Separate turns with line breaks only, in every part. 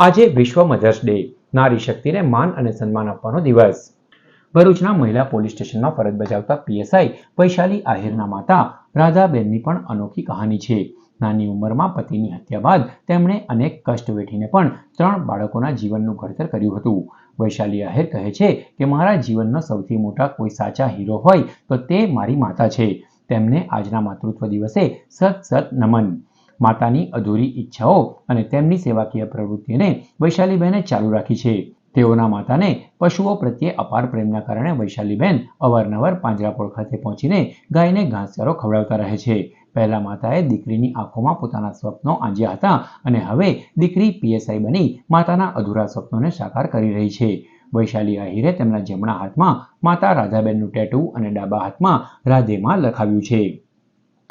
આજે વિશ્વ mothers day નારી શક્તિને માન અને સન્માન આપવાનો દિવસ. ભરૂચના મહિલા પોલીસ સ્ટેશનમાં ફરજ બજાવતા પીએસઆઈ વૈશાલી આહિરના માતા રાધાબેનની પણ અનોખી કહાની છે. નાની ઉંમરમાં પતિની હત્યા બાદ તેમણે અનેક કષ્ટ વેઠીને પણ ત્રણ બાળકોના જીવનનું ઘડતર કર્યું હતું. વૈશાલી આહિર કહે છે કે, મારા જીવનનો સૌથી મોટા કોઈ સાચા હીરો હોય તો તે મારી માતા છે. તેમને આજના માતૃત્વ દિવસે સત સત નમન. માતાની અધૂરી ઈચ્છાઓ અને તેમની સેવાકીય પ્રવૃત્તિને વૈશાલીબહેને ચાલુ રાખી છે. તેઓના માતાને પશુઓ પ્રત્યે અપાર પ્રેમના કારણે વૈશાલીબેન અવારનવાર પાંજરાપોળ ખાતે પહોંચીને ગાયને ઘાસચારો ખવડાવતા રહે છે. પહેલા માતાએ દીકરીની આંખોમાં પોતાના સ્વપ્નો આંજ્યા હતા અને હવે દીકરી પીએસઆઈ બની માતાના અધૂરા સ્વપ્નોને સાકાર કરી રહી છે. વૈશાલી આહિરે તેમના જમણા હાથમાં માતા રાધાબેનનું ટેટુ અને ડાબા હાથમાં રાધેમાં લખાવ્યું છે.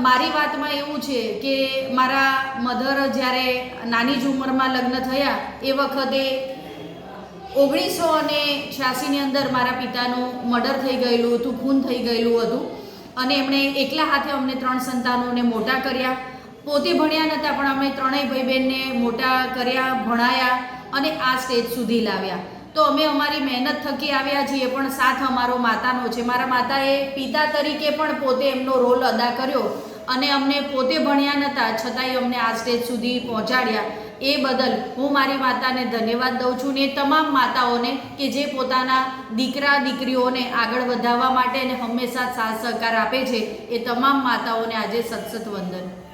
મારી વાતમાં એવું છે કે મારા મધર જ્યારે નાની જ ઉંમરમાં લગ્ન થયા, એ વખતે ઓગણીસો અને છ્યાસીની અંદર મારા પિતાનું મર્ડર થઈ ગયેલું હતું, ખૂન થઈ ગયેલું હતું. અને એમણે એકલા હાથે અમને ત્રણ સંતાનોને મોટા કર્યા. પોતે ભણ્યા નહોતા, પણ અમે ત્રણેય ભાઈ બહેનને મોટા કર્યા, ભણાયા અને આ સ્ટેજ સુધી લાવ્યા. તો અમે અમારી મહેનત થકી આવ્યા છીએ, પણ સાથ અમારો માતાનો છે. મારા માતાએ પિતા તરીકે પણ પોતે એમનો રોલ અદા કર્યો અને અમને પોતે ભણ્યા નહોતા છતાંય અમને આ સ્ટેજ સુધી પહોંચાડ્યા. એ બદલ હું મારી માતાને ધન્યવાદ દઉં છું ને તમામ માતાઓને કે જે પોતાના દીકરા, દીકરીઓને આગળ વધારવા માટે અને હંમેશા સાથ સહકાર આપે છે, એ તમામ માતાઓને આજે સતસત વંદન.